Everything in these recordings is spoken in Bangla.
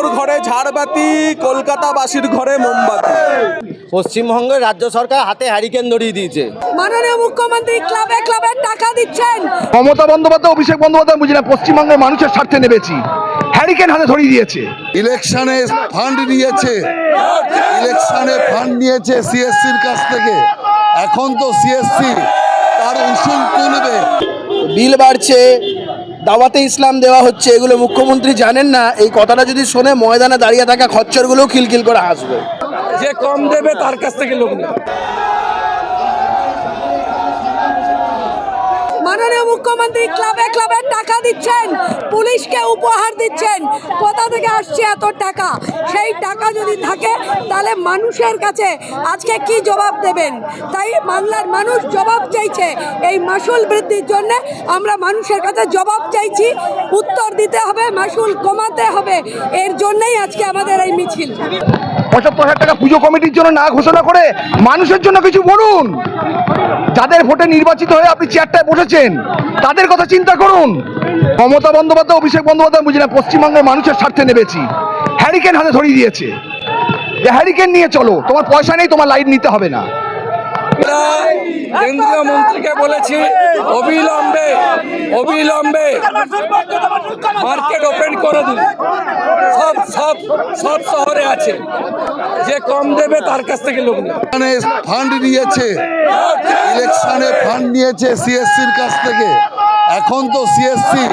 ভাইপোর ঘরে ঝাড়বাতি কলকাতাবাসীর ঘরে মোমবাতি। পশ্চিমবঙ্গের রাজ্য সরকার হাতে হ্যারিকেন ধরিয়ে দিয়েছে। মাননীয় মুখ্যমন্ত্রী ক্লাবে ক্লাবে টাকা দিচ্ছেন। মমতা বন্দ্যোপাধ্যায় অভিষেক বন্দ্যোপাধ্যায় বুঝি না পশ্চিমবঙ্গের মানুষের স্বার্থে নেবেছি হ্যারিকেন হাতে ধরিয়ে দিয়েছে। ইলেকশনে ফান্ড নিয়েছে। ইলেকশনে ফান্ড নিয়েছে সিএসসির কাছ থেকে। এখন তো সিএসসি তার উসুল তুলবে। বিল বাড়ছে দাওয়াতে ইসলাম দেওয়া হচ্ছে, এগুলো মুখ্যমন্ত্রী জানেন না। এই কথাটা যদি শোনে, ময়দানে দাঁড়িয়ে থাকা খচ্চরগুলোও খিলখিল করে হাসবে। যে কম দেবে তার কাছ থেকে লোক নেবে। মাননীয় মুখ্যমন্ত্রী ক্লাবে ক্লাবে টাকা দিচ্ছেন, পুলিশকে উপহার দিচ্ছেন। কোথা থেকে আসছে এত টাকা? সেই টাকা যদি থাকে, তাহলে মানুষের কাছে আজকে কি জবাব দেবেন? তাই বাংলার মানুষ জবাব চাইছে, এই মাসুল বৃদ্ধির জন্য আমরা মানুষের কাছে জবাব চাইছি। উত্তর দিতে হবে, মাসুল কমাতে হবে। এর জন্যই আজকে আমাদের এই মিছিল। পঁচাত্তর হাজার টাকা পুজো কমিটির জন্য না ঘোষণা করে মানুষের জন্য কিছু বলুন। যাদের ভোটে নির্বাচিত হয়ে আপনি চেয়ারটায় বসেছেন, তাদের কথা চিন্তা করুন। মমতা বন্দ্যোপাধ্যায়, অভিষেক বন্দ্যোপাধ্যায়, বুঝি না পশ্চিমবঙ্গের মানুষের স্বার্থে নেবেছি হ্যারিকেন হাতে ধরিয়ে দিয়েছে। যে হ্যারিকেন নিয়ে চলো, তোমার পয়সা নেই, তোমার লাইট নিতে হবে না। কেন্দ্রীয় মন্ত্রীকে বলেছি, অবিলম্বে অবিলম্বে মার্কেট ওপেন করে দিন। সব সব শহরে আছে। যে কম দেবে তার কাছ থেকে লোক নেবে। ফান্ড নিয়েছে ইলেকশনে ফান্ড নিয়েছে সিএসসির কাছ থেকে। এখন তো সিএসসি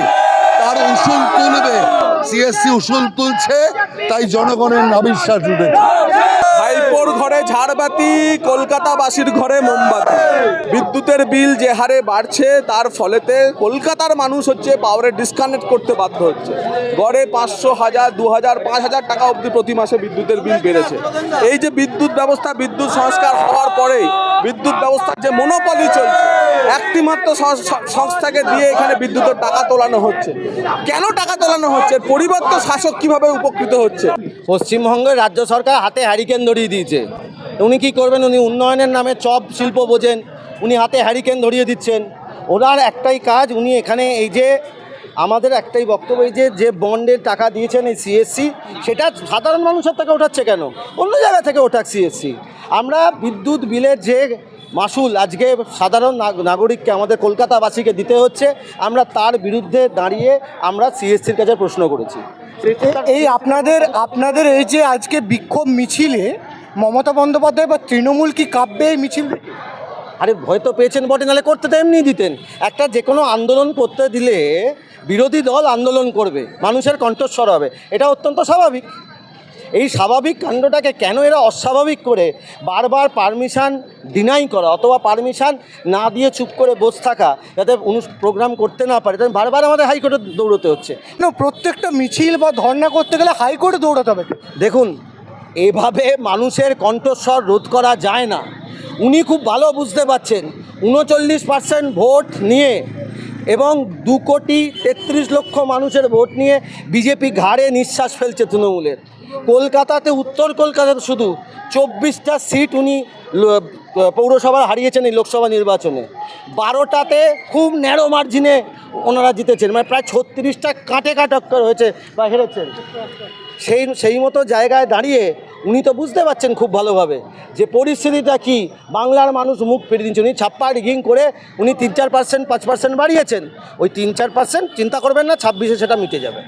তার উসুল তুলবে। সিএসসি উসুল তুলছে, তাই জনগণের নাবিশ্বাস উঠেছে। ভাইপোর ঘরে ঝাড়বাতি, কলকাতাবাসীর ঘরে মোমবাতি। বিদ্যুতের বিল যে হারে বাড়ছে, তার ফলেতে কলকাতার মানুষ হচ্ছে পাওয়ারে ডিসকানেক্ট করতে বাধ্য হচ্ছে। গড়ে পাঁচশো হাজার, দু হাজার, পাঁচ হাজার টাকা অবধি প্রতি মাসে বিদ্যুতের বিল বেড়েছে। এই যে বিদ্যুৎ ব্যবস্থা, বিদ্যুৎ সংস্কার হওয়ার পরেই বিদ্যুৎ ব্যবস্থার যে মনোপলি চলছে একটি মাত্র সংস্থাকে দিয়ে এখানে বিদ্যুতের টাকা তোলানো হচ্ছে। কেন টাকা তোলানো হচ্ছে? এর পরিবর্তে শাসক কীভাবে উপকৃত হচ্ছে? পশ্চিমবঙ্গের রাজ্য সরকার হাতে হ্যারিকেন ধরিয়ে দিয়েছে। উনি কি করবেন? উনি উন্নয়নের নামে চপ শিল্প বোঝেন, উনি হাতে হ্যারিকেন ধরিয়ে দিচ্ছেন। ওনার একটাই কাজ, উনি এখানে এই যে আমাদের একটাই বক্তব্য, এই যে যে বন্ডের টাকা দিয়েছেন এই সিএসসি সেটা সাধারণ মানুষের থেকে ওঠাচ্ছে কেন? অন্য জায়গা থেকে ওঠাক সিএসসি আমরা বিদ্যুৎ, বিলের যে মাসুল আজকে সাধারণ নাগরিককে আমাদের কলকাতাবাসীকে দিতে হচ্ছে। আমরা তার বিরুদ্ধে দাঁড়িয়ে আমরা সিএসসির কাছে প্রশ্ন করেছি। এই আপনাদের আপনাদের এই যে আজকে বিক্ষোভ মিছিলে মমতা বন্দ্যোপাধ্যায় বা তৃণমূল কি কাব্যে এই মিছিল আরে ভয় তো পেয়েছেন বটে নাহলে করতে তো এমনি দিতেন। একটা যে কোনো আন্দোলন করতে দিলে বিরোধী দল আন্দোলন করবে মানুষের কণ্ঠস্বর হবে। এটা অত্যন্ত স্বাভাবিক। এই স্বাভাবিক কাণ্ডটাকে কেন এরা অস্বাভাবিক করে? বারবার পারমিশন ডিনাই করা অথবা পারমিশন না দিয়ে চুপ করে বসে থাকা যাতে অনু প্রোগ্রাম করতে না পারে। তাই বারবার আমাদের হাইকোর্টে দৌড়তে হচ্ছে। না প্রত্যেকটা মিছিল বা ধর্ণা করতে গেলে হাইকোর্টে দৌড়াতে হবে। দেখুন এভাবে মানুষের কণ্ঠস্বর রোধ করা যায় না। উনি খুব ভালো বুঝতে পারছেন। উনচল্লিশ পার্সেন্ট ভোট নিয়ে এবং দু কোটি তেত্রিশ লক্ষ মানুষের ভোট নিয়ে বিজেপি ঘাড়ে নিঃশ্বাস ফেলছে তৃণমূলের। কলকাতাতে, উত্তর কলকাতাতে শুধু চব্বিশটা সিট উনি পৌরসভা হারিয়েছেন এই লোকসভা নির্বাচনে। বারোটাতে খুব ন্যারো মার্জিনে ওনারা জিতেছেন মানে প্রায় ছত্রিশটা কাটে কাটক্কর হয়েছে বা হেরেছেন। সেই সেই মতো জায়গায় দাঁড়িয়ে উনি তো বুঝতে পারছেন খুব ভালোভাবে যে পরিস্থিতিটা কি। বাংলার মানুষ মুখ ফিরে দিচ্ছে উনি ছাপ্পা রিগিং করে উনি তিন চার পার্সেন্ট পাঁচ পার্সেন্ট বাড়িয়েছেন। ওই তিন চার পার্সেন্ট চিন্তা করবেন না, ছাব্বিশে সেটা মিটে যাবে।